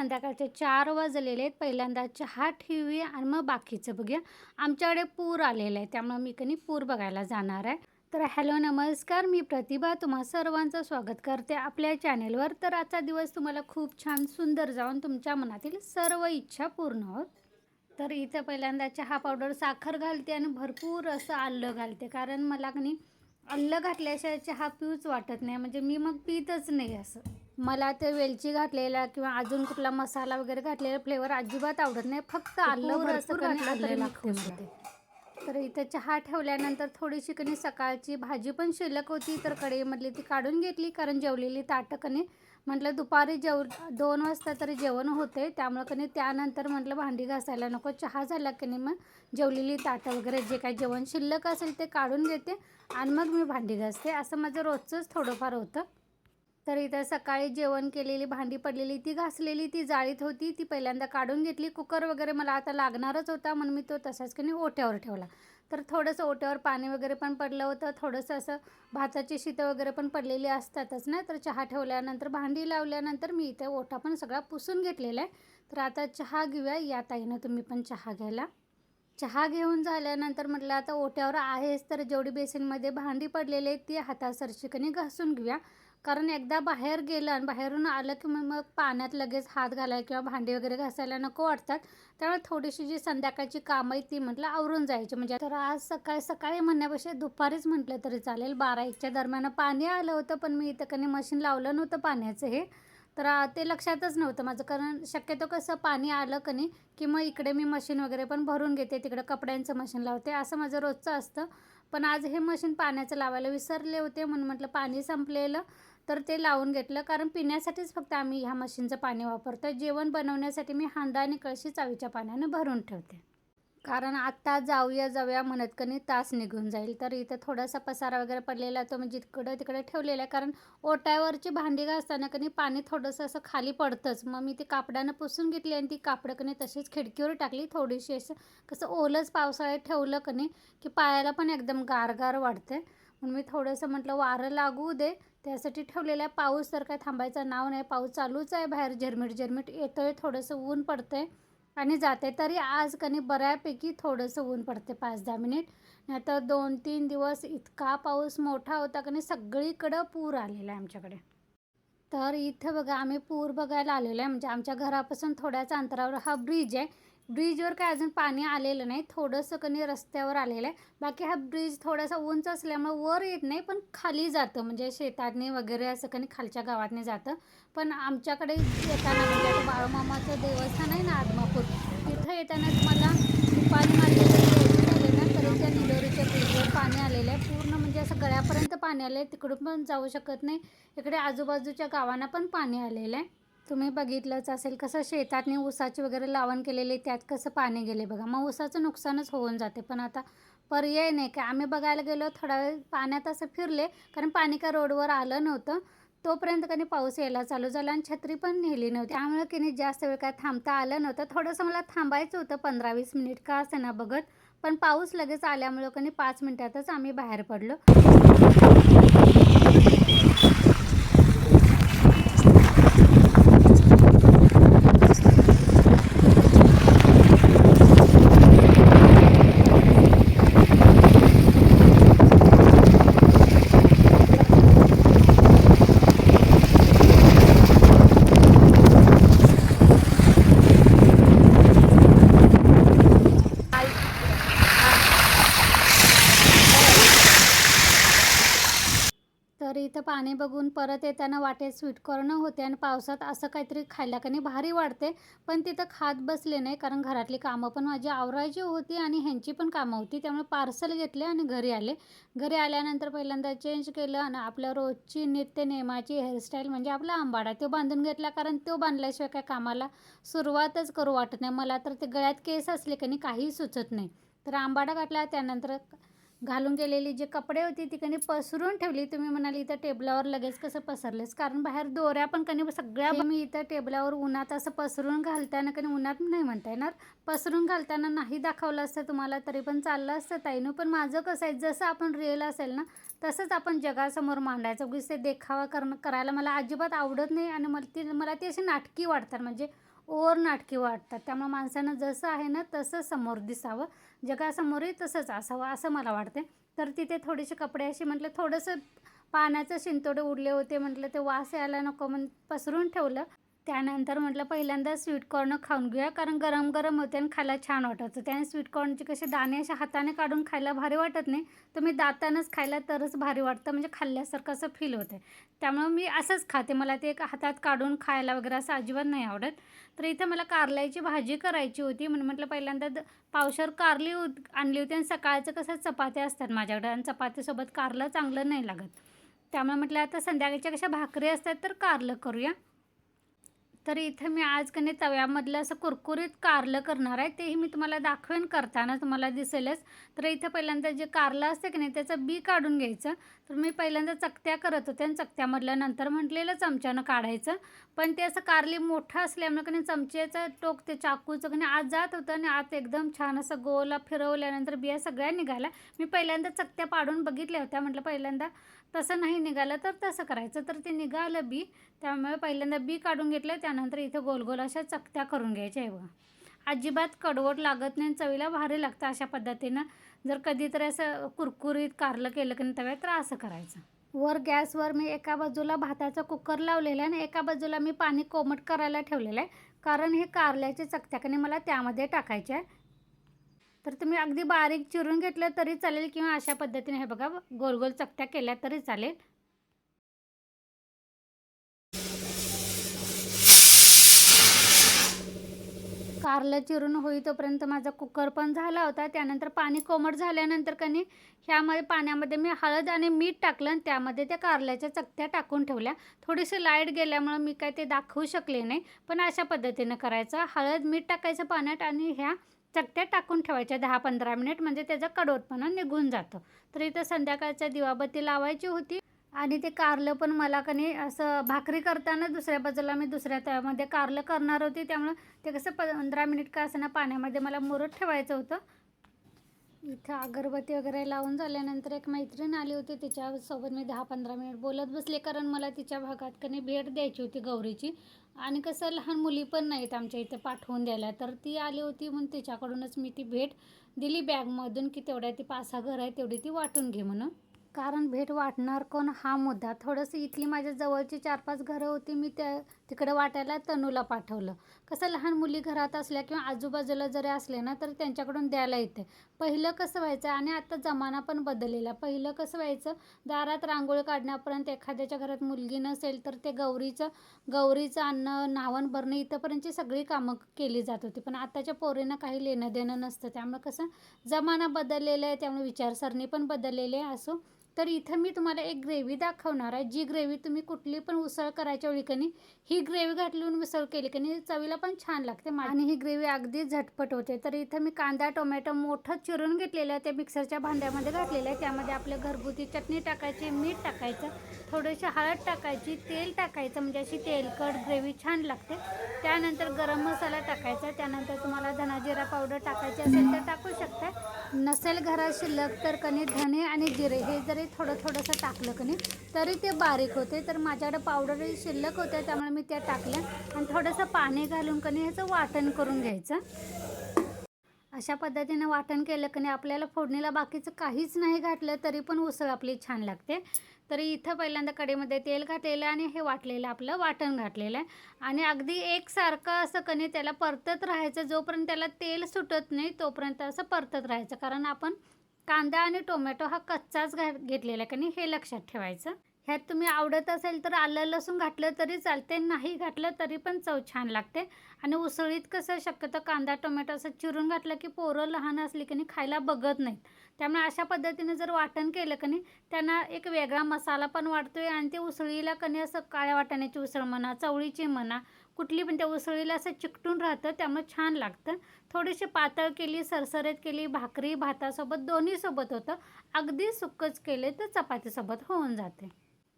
संध्याकाळचे चार वाजलेले आहेत. पहिल्यांदा चहा ठेवूया आणि मग बाकीचं बघूया. आमच्याकडे पूर आलेलं आहे त्यामुळे मी कनी पूर बघायला जाणार आहे. तर हॅलो नमस्कार. मी प्रतिभा. तुम्हा सर्वांचं स्वागत करते आपल्या चॅनेलवर. तर आजचा दिवस तुम्हाला खूप छान सुंदर जाऊन तुमच्या मनातील सर्व इच्छा पूर्ण होत. तर इथं पहिल्यांदा चहा पावडर साखर घालते आणि भरपूर असं आलं घालते. कारण मला कनी आलं घातल्याशिवाय चहा पिऊच वाटत नाही. म्हणजे मी मग पितच नाही असं. मला ते वेलची घातलेला किंवा अजून कुठला मसाला वगैरे घातलेला फ्लेवर अजिबात आवडत नाही. फक्त आलं भरपूर घातलं तरी खुश होते तर इथं चहा ठेवल्यानंतर थोडीशी कणी सकाळची भाजी पण शिल्लक होती तर कढईमधली ती काढून घेतली कारण जेवलेली ताटं कणी म्हटलं दुपारी जेव दोन वाजता तरी जेवण होते. त्यामुळं कणी त्यानंतर म्हटलं भांडी घासायला नको. चहा झाला की नाही मग जेवलेली ताटं वगैरे जे काही जेवण शिल्लक असेल ते काढून घेते आणि मग मी भांडी घासते. असं माझं रोजचंच थोडंफार होतं. तर इथं सकाळी जेवण केलेली भांडी पडलेली ती घासलेली ती जाळीत होती. ती पहिल्यांदा काढून घेतली. कुकर वगैरे मला आता लागणारच होता म्हणून मी तो तसाच की ओट्यावर ठेवला. तर थोडंसं ओट्यावर पाणी वगैरे पण पडलं होतं. थोडंसं असं भाताची शीतं वगैरे पण पडलेली असतातच ना. तर चहा ठेवल्यानंतर भांडी लावल्यानंतर मी इथे ओटा पण सगळा पुसून घेतलेला आहे. तर आता चहा घेऊया. या ताईनं तुम्ही पण चहा घ्यायला. चहा घेऊन झाल्यानंतर म्हटलं आता ओट्यावर आहेच. तर जेवढी बेसिनमध्ये भांडी पडलेली आहेत ती हातासरशी कणी घासून घेऊया. कारण एकदा बाहेर गेलं आणि बाहेरून आलं की मग मग पाण्यात लगेच हात घालायला किंवा भांडी वगैरे घासायला नको वाटतात. त्यामुळे थोडीशी जी संध्याकाळची कामं आहेत ती म्हटलं आवरून जायची. म्हणजे तर आज सकाळी सकाळी म्हणण्यापेक्षा दुपारीच म्हटलं तरी चालेल. बारा एकच्या दरम्यान पाणी आलं होतं पण मी इथं कधी मशीन लावलं नव्हतं पाण्याचं हे. तर ते लक्षातच नव्हतं माझं. कारण शक्यतो कसं पाणी आलं का नाही की मग इकडे मी मशीन वगैरे पण भरून घेते तिकडं कपड्यांचं मशीन लावते. असं माझं रोजचं असतं. पण आज हे मशीन पाण्याचं लावायला विसरले होते म्हणून म्हटलं पाणी संपलेलं. तर ते लावून घेतलं. कारण पिण्यासाठीच फक्त आम्ही ह्या मशीनचं पाणी वापरतो जेवण बनवण्यासाठी मी हांडा आणि कळशी चावीच्या पाण्यानं भरून ठेवते. कारण आत्ता जाऊया जाऊया म्हणत कनी तास निघून जाईल. तर इथं थोडासा पसारा वगैरे पडलेला तो मी जिकडं तिकडे ठेवलेला आहे. कारण ओट्यावरची भांडी घासताना कनी पाणी थोडंसं असं खाली पडतंच. मग मी ती कापडानं पुसून घेतली आणि ती कापडं कणी तशीच खिडकीवर टाकली. थोडीशी असं कसं ओलंच पावसाळ्यात ठेवलं कणी की पायाला पण एकदम गारगार वाढते म्हणून मी थोडंसं म्हटलं वारं लागू दे. त्यासाठी ठेवलेला आहे. पाऊस तर काय थांबायचं नाव नाही. पाऊस चालूच आहे बाहेर. झिरमिट झिरमिट आहे थोडंसं ऊन पडतं आहे आणि जाते तरी आज कणी बऱ्यापैकी थोडंसं ऊन पडते पाच दहा मिनिट. नाही तर दोन तीन दिवस इतका पाऊस मोठा होता कणी नाही सगळीकडं पूर आलेला आहे आमच्याकडे. तर इथं बघा आम्ही पूर बघायला आलेलो आहे. म्हणजे आमच्या घरापासून थोड्याच अंतरावर हा ब्रिज आहे. ब्रिजवर काय अजून पाणी आलेलं नाही. थोडंसं कनी रस्त्यावर आलेलं आहे. बाकी हा ब्रिज थोडासा उंच असल्यामुळे वर येत नाही पण खाली जातं. म्हणजे शेतातने वगैरे असं कनी खालच्या गावातनी जातं. पण आमच्याकडे येताना म्हणजे आता बाळूमामाचं देवस्थान आहे ना आदमापूर तिथं येताना तुम्हाला दुपारी मार्केट ना तरी त्या निलोरीच्या ब्रिजवर पाणी आलेलं आहे. पूर्ण म्हणजे असं गळ्यापर्यंत पाणी आलं आहे तिकडून पण जाऊ शकत नाही. इकडे आजूबाजूच्या गावांना पण पाणी आलेलं आहे. तुम्ही बघितलंच असेल कसं शेतातनी ऊसाची वगैरे लावण केलेली त्यात कसं पाणी गेले बघा. मग ऊसाचं नुकसानच होऊन जाते. पण आता पर्याय नाही. का आम्ही बघायला गेलो थोडा वेळ पाण्यात असं फिरले कारण पाणी का रोडवर आलं नव्हतं. तोपर्यंत कधी पाऊस यायला चालू झाला आणि छत्री पण नेली नव्हती. त्यामुळे की नाही जास्त वेळ काय थांबता आलं नव्हतं. थोडंसं मला थांबायचं होतं पंधरा वीस मिनिट का असं ना बघत. पण पाऊस लगेच आल्यामुळं कधी पाच मिनिटातच आम्ही बाहेर पडलो. तिथं पाणी बघून परत येताना वाटेत स्वीटकॉर्न होते आणि पावसात असं काहीतरी खायला का नाही भारी वाटते. पण तिथं खात बसले नाही कारण घरातली कामं पण माझी आवरायची होती आणि ह्यांची पण कामं होती. त्यामुळे पार्सल घेतले आणि घरी आले. घरी आल्यानंतर पहिल्यांदा चेंज केलं आणि आपल्या रोजची नित्य नेमाची हेअरस्टाईल म्हणजे आपला आंबाडा तो बांधून घेतला कारण तो बांधल्याशिवाय काय कामाला सुरुवातच करू वाटत नाही. मला तर ते गळ्यात केस असले की नाही काही सुचत नाही. तर आंबाडा घातला त्यानंतर घालून गेलेली जे कपडे होती ती कणी पसरून ठेवली. तुम्ही म्हणाली इथं टेबलावर लगेच कसं पसरलेस? कारण बाहेर दोऱ्या पण कणी सगळ्या मी इथं टेबलावर उन्हात असं पसरून घालताना कणी उन्हात नाही म्हणता येणार. पसरून घालताना नाही दाखवलं असतं तुम्हाला तरी पण चाललं असतं ताईनं. पण माझं कसं आहे जसं आपण रिअल असेल ना तसंच आपण जगासमोर मांडायचं. उगीच ते देखावा करणं करायला मला अजिबात आवडत नाही आणि मला ती मला ती अशी नाटकी वाटतात. म्हणजे ओर नाटकी वाटतात. त्यामुळे माणसानं जसं आहे ना तसं समोर दिसावं. जगासमोरही तसंच असावं असं मला वाटते तर तिथे थोडेसे कपडे असे म्हटलं थोडंसं पाण्याचं शिंतोडे उडले होते म्हटलं ते वास यायला नको म्हणून पसरून ठेवलं. त्यानंतर म्हटलं पहिल्यांदा स्वीट कॉर्न खाऊन घेऊया कारण गरम गरम होते आणि खायला छान वाटायचं. त्याने स्वीट कॉर्नचे कसे दाणे असे हाताने काढून खायला भारी वाटत नाही तर मी दातानंच खायला तरच भारी वाटतं म्हणजे खाल्ल्यासारखं असं फील होतं. त्यामुळं मी असंच खाते. मला ते एक हातात काढून खायला वगैरे असं अजिबात नाही आवडत. तर इथं मला कारल्याची भाजी करायची होती. म्हणून म्हटलं पहिल्यांदा द- कारली आणली होती आणि सकाळचं कसं चपात्या असतात माझ्याकडे आणि चपातीसोबत कारलं चांगलं नाही लागत. त्यामुळे म्हटलं आता संध्याकाळच्या कशा भाकरी असतात तर कारलं करूया. तर इथं मी आज कने तव्यामधलं असं कुरकुरीत कारलं करणार आहे तेही मी तुम्हाला दाखवेन करताना तुम्हाला दिसेलच. तर इथे पहिल्यांदा जे कारलं असतं की नाही त्याचं बी काढून घ्यायचं. तर मी पहिल्यांदा चकत्या करत होते आणि चकत्यामधल्या नंतर म्हटलेलं चमच्यानं काढायचं. पण ते असं कारली मोठं असल्यामुळे की चमच्याचं टोक ते चाकूचं की आज आत जात होतं आणि आत एकदम छान असं गोला फिरवल्यानंतर बिया सगळ्या निघाल्या. मी पहिल्यांदा चकत्या पाडून बघितल्या होत्या म्हटलं पहिल्यांदा तसं नाही निघालं तर तसं करायचं. तर ते निघालं बी त्यामुळे पहिल्यांदा बी काढून घेतलं त्यानंतर इथं गोल गोल अशा चकत्या करून घ्यायच्या आहे बघा. अजिबात कडवट लागत नाही आणि चवीला भारी लागतं अशा पद्धतीनं. जर कधीतरी असं कुरकुरीत कारलं केलं की नाही तव्यात तर असं करायचं. वर गॅसवर मी एका बाजूला भाताचा कुकर लावलेला आहे आणि एका बाजूला मी पाणी कोमट करायला ठेवलेलं आहे. कारण हे कारल्याचे चकत्याकने मला त्यामध्ये टाकायचे आहे. तर तुम्ही अगदी बारीक चिरून घेतलं तरी चालेल किंवा अशा पद्धतीने हे बघा गोल गोल चकत्या केल्या तरी चालेल. कारलं चिरून होई तोपर्यंत माझा कुकर पण झाला होता. त्यानंतर पाणी कोमट झाल्यानंतर कनी ह्यामध्ये पाण्यामध्ये मी हळद आणि मीठ टाकलं आणि त्यामध्ये त्या कारल्याच्या चकत्या टाकून ठेवल्या. थोडीशी लाइट गेल्यामुळं मी काय ते दाखवू शकले नाही पण अशा पद्धतीनं करायचं. हळद मीठ टाकायचं पाण्यात आणि ह्या चकत्या टाकून ठेवायच्या दहा पंधरा मिनिट म्हणजे त्याचं कडवटपणा निघून जातं. तर इथं संध्याकाळच्या दिवाबत्ती लावायची होती आणि ते कारलं पण मला कनी असं भाकरी करताना दुसऱ्या बाजूला मी दुसऱ्या त्यामध्ये कारलं करणार होती. त्यामुळं ते कसं पंधरा मिनिट का असं ना पाण्यामध्ये मला मुरत ठेवायचं होतं. इथं अगरबत्ती वगैरे लावून झाल्यानंतर एक मैत्रीण आली होती तिच्यासोबत मी दहा पंधरा मिनिट बोलत बसले कारण मला तिच्या भागात कनी भेट द्यायची होती गौरीची. आणि कसं लहान मुली पण नाहीत आमच्या इथे पाठवून द्यायला. तर ती आली होती म्हणून तिच्याकडूनच मी ती भेट दिली बॅगमधून की तेवढ्या ती पाच सहा घर आहे तेवढी ती वाटून घे म्हणून. कारण भेट वाटणार कोण? हा मुद्दा. थोडंसं इथली माझ्या जवळची चार पाच घरं होती मी त्या तिकडे वाटायला तनूला पाठवलं. कसं लहान मुली घरात असल्या किंवा आजूबाजूला जरी असले ना तर त्यांच्याकडून द्यायला येते. पहिलं कसं व्हायचं आणि आता जमाना पण बदललेला. पहिलं कसं व्हायचं दारात रांगोळी काढण्यापर्यंत एखाद्याच्या घरात मुलगी नसेल तर ते गौरीचं गौरीचं अन्न नावण भरणं इथंपर्यंतची सगळी कामं केली जात होती. पण आताच्या पोरींना काही लेणं देणं नसतं. त्यामुळे कसं जमाना बदललेला आहे त्यामुळे विचारसरणी पण बदललेली आहे असो तर इथं मी तुम्हाला एक ग्रेव्ही दाखवणार आहे. जी ग्रेव्ही तुम्ही कुठली पण उसळ करायच्या वेळी कनी ही ग्रेव्ही घातलून उसळ केली कनी चवीला पण छान लागते आणि ही ग्रेव्ही अगदी झटपट होते. तर इथं मी कांदा टोमॅटो मोठं चिरून घेतलेलं आहे. ते मिक्सरच्या भांड्यामध्ये घातलेलं आहे. त्यामध्ये आपल्या घरगुती चटणी टाकायची मीठ टाकायचं थोडीशी हळद टाकायची तेल टाकायचं म्हणजे अशी तेलकट ग्रेव्ही छान लागते. त्यानंतर गरम मसाला टाकायचा. त्यानंतर तुम्हाला धनाजिरा पावडर टाकायची असेल तर टाकू शकता. नसेल घरात शिल्लक तर कणी धने आणि जिरे हे जरी थोडं थोडंसं टाकलं कणी तरी ते बारीक होते. तर माझ्याकडे पावडर शिल्लक होत्या त्यामुळे मी त्या टाकल्या. आणि थोडंसं पाणी घालून कणी ह्याचं वाटण करून घ्यायचं. अशा पद्धतीनं वाटण केलं की नाही आपल्याला फोडणीला बाकीचं काहीच नाही घातलं तरी पण उसळ आपली छान लागते. तरी इथं पहिल्यांदा कडेमध्ये तेल घातलेलं आणि हे वाटलेलं आपलं वाटण घातलेलं आहे. आणि अगदी एकसारखं असं कणी त्याला परतत राहायचं. जोपर्यंत त्याला तेल सुटत नाही तोपर्यंत असं परतत राहायचं. कारण आपण कांदा आणि टोमॅटो हा कच्चाच घा घेतलेला आहे. का नाही? हे लक्षात ठेवायचं. ह्यात तुम्ही आवडत असेल तर आलं लसूण घातलं तरी चालते नाही घातलं तरी पण चव छान लागते. आणि उसळीत कसं शक्यतो कांदा टोमॅटो असं चिरून घातलं की पोरं लहान असली की नाही खायला बघत नाहीत. त्यामुळे अशा पद्धतीने जर वाटण केलं की नाही त्यांना एक वेगळा मसाला पण वाटतोय आणि ते उसळीला कणी असं काळ्या वाटाण्याची उसळ म्हणा चवळीची म्हणा कुठली पण त्या उसळीला असं चिकटून राहतं त्यामुळे छान लागतं. थोडीशी पातळ केली सरसरीत केली भाकरी भातासोबत दोन्हीसोबत होतं. अगदी सुकच केले तर चपातीसोबत होऊन जाते.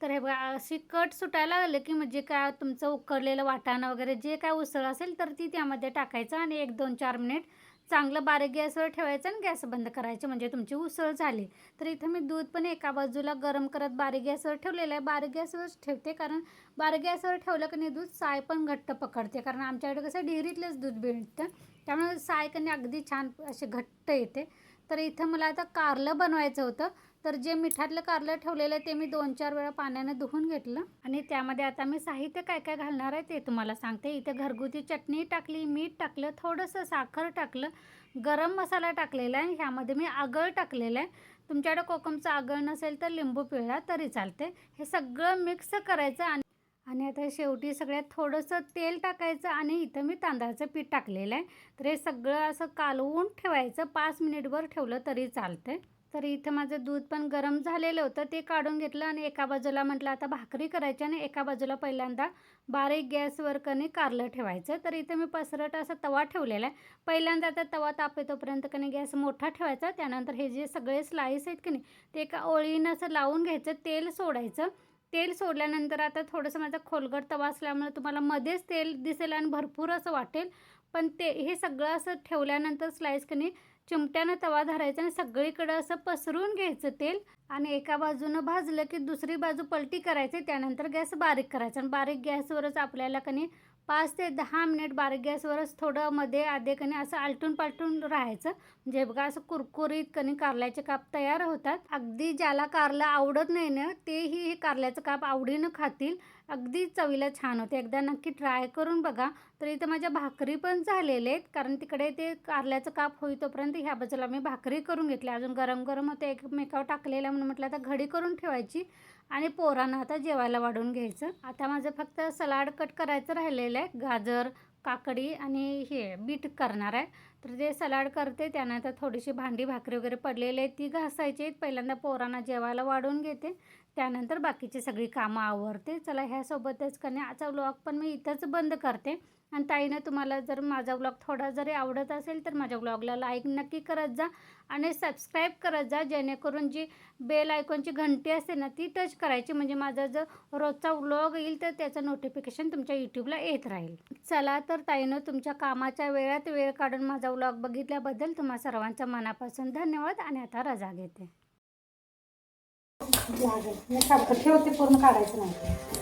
तर हे बघा अशी कट सुटायला लागले की म्हणजे काय तुमचं उकडलेलं वाटाणं वगैरे जे काय उसळ असेल तर ती त्यामध्ये टाकायचं आणि एक दोन चार मिनिट चांगलं बारीक गॅसवर ठेवायचं आणि गॅस बंद करायचे. म्हणजे तुमची उसळ झाली. तर इथं मी दूध पण एका बाजूला गरम करत बारीक गॅसवर ठेवलेलं आहे. बारीक गॅसवरच ठेवते कारण बारीक गॅसवर ठेवलं की नाही दूध साय पण घट्ट पकडते. कारण आमच्याकडे कसं डेअरीतलंच दूध मिळतं त्यामुळे साय कणी अगदी छान असे घट्ट येते. तर इथं मला आता कारलं बनवायचं होतं. तर जे मिठातलं कारलं ठेवलेलं आहे ते मी दोन चार वेळा पाण्यानं धुवून घेतलं. आणि त्यामध्ये आता मी साहित्य काय काय घालणार आहे ते तुम्हाला सांगते. इथे घरगुती चटणी टाकली मीठ टाकलं थोडंसं साखर टाकलं गरम मसाला टाकलेला आहे. ह्यामध्ये मी आगळ टाकलेलं आहे. तुमच्याकडे कोकमचं आगळ नसेल तर लिंबू पिळला तरी चालते हे सगळं मिक्स करायचं आणि आणि आता शेवटी सगळ्यात थोडंसं तेल टाकायचं आणि इथं मी तांदळाचं पीठ टाकलेलं आहे. तर हे सगळं असं कालवून ठेवायचं. पाच मिनिटभर ठेवलं तरी चालतं तर इथं माझं दूध पण गरम झालेलं होतं ते काढून घेतलं आणि एका बाजूला म्हटलं आता भाकरी करायची आणि एका बाजूला पहिल्यांदा बारीक गॅसवर कणी कारलं ठेवायचं. तर इथं मी पसरट असा तवा ठेवलेला आहे. पहिल्यांदा आता तवा ताप येतोपर्यंत कणी गॅस मोठा ठेवायचा त्यानंतर हे जे सगळे स्लाईस आहेत की नाही ते एका ओळीनं असं लावून घ्यायचं तेल सोडायचं. तेल सोडल्यानंतर आता थोडंसं माझा खोलगट तवा असल्यामुळे तुम्हाला मध्येच तेल दिसेल आणि भरपूर असं वाटेल. पण ते हे सगळं असं ठेवल्यानंतर स्लाईस कणी चिमट्यानं तवा धरायचा आणि सगळीकडं असं पसरून घ्यायचं तेल आणि एका बाजूनं भाजलं की दुसरी बाजू पलटी करायची. त्यानंतर गॅस बारीक करायचा आणि बारीक गॅसवरच आपल्याला कणी पाच ते दहा मिनिट बारीक गॅसवरच थोडं मध्ये आधे कणी असं आलटून पालटून राहायचं. म्हणजे बघा असं कुरकुरीत कणी कारल्याचे काप तयार होतात. अगदी ज्याला कारलं आवडत नाही ना तेही हे कारल्याचं काप आवडीनं खातील. अगदी चवीला छान होते. एकदा नक्की ट्राय करून बघा. तर इथं माझ्या भाकरी पण झालेले आहेत. कारण तिकडे ते कारल्याचं काप होई तोपर्यंत ह्या बाजूला मी भाकरी करून घेतली अजून गरम गरम होते एकमेकावर टाकलेलं म्हणून म्हटलं आता घडी करून ठेवायची. आणि पोरांना आता जेवायला वाढून घ्यायचं. आता माझं फक्त सलाड कट करायचं राहिलेलं आहे. गाजर काकडी आणि हे बीट करणार आहे. तर जे सलाड करते त्यानंतर थोडीशी भांडी भाकरी वगैरे पडलेली आहेत ती घासायची आहेत. पहिल्यांदा पोरांना जेवायला वाढून घेते. त्यानंतर बाकीची सगळी कामं आवरते. चला ह्यासोबतच कने आजचा व्लॉग पण मी इथंच बंद करते. आणि ताईनं तुम्हाला जर माझा व्लॉग थोडा जरी आवडत असेल तर माझ्या व्लॉगला लाईक नक्की करत जा आणि सबस्क्राईब करत जा जेणेकरून जी बेल आयकॉनची घंटी असते ना ती टच करायची. म्हणजे माझा जर रोजचा व्लॉग येईल तर त्याचं नोटिफिकेशन तुमच्या यूट्यूबला येत राहील. चला तर ताईनं तुमच्या कामाच्या वेळात वेळ काढून माझा व्लॉग बघितल्याबद्दल तुम्हा सर्वांच्या मनापासून धन्यवाद आणि आता रजा घेते. ठेवते पूर्ण काढायचं नाही.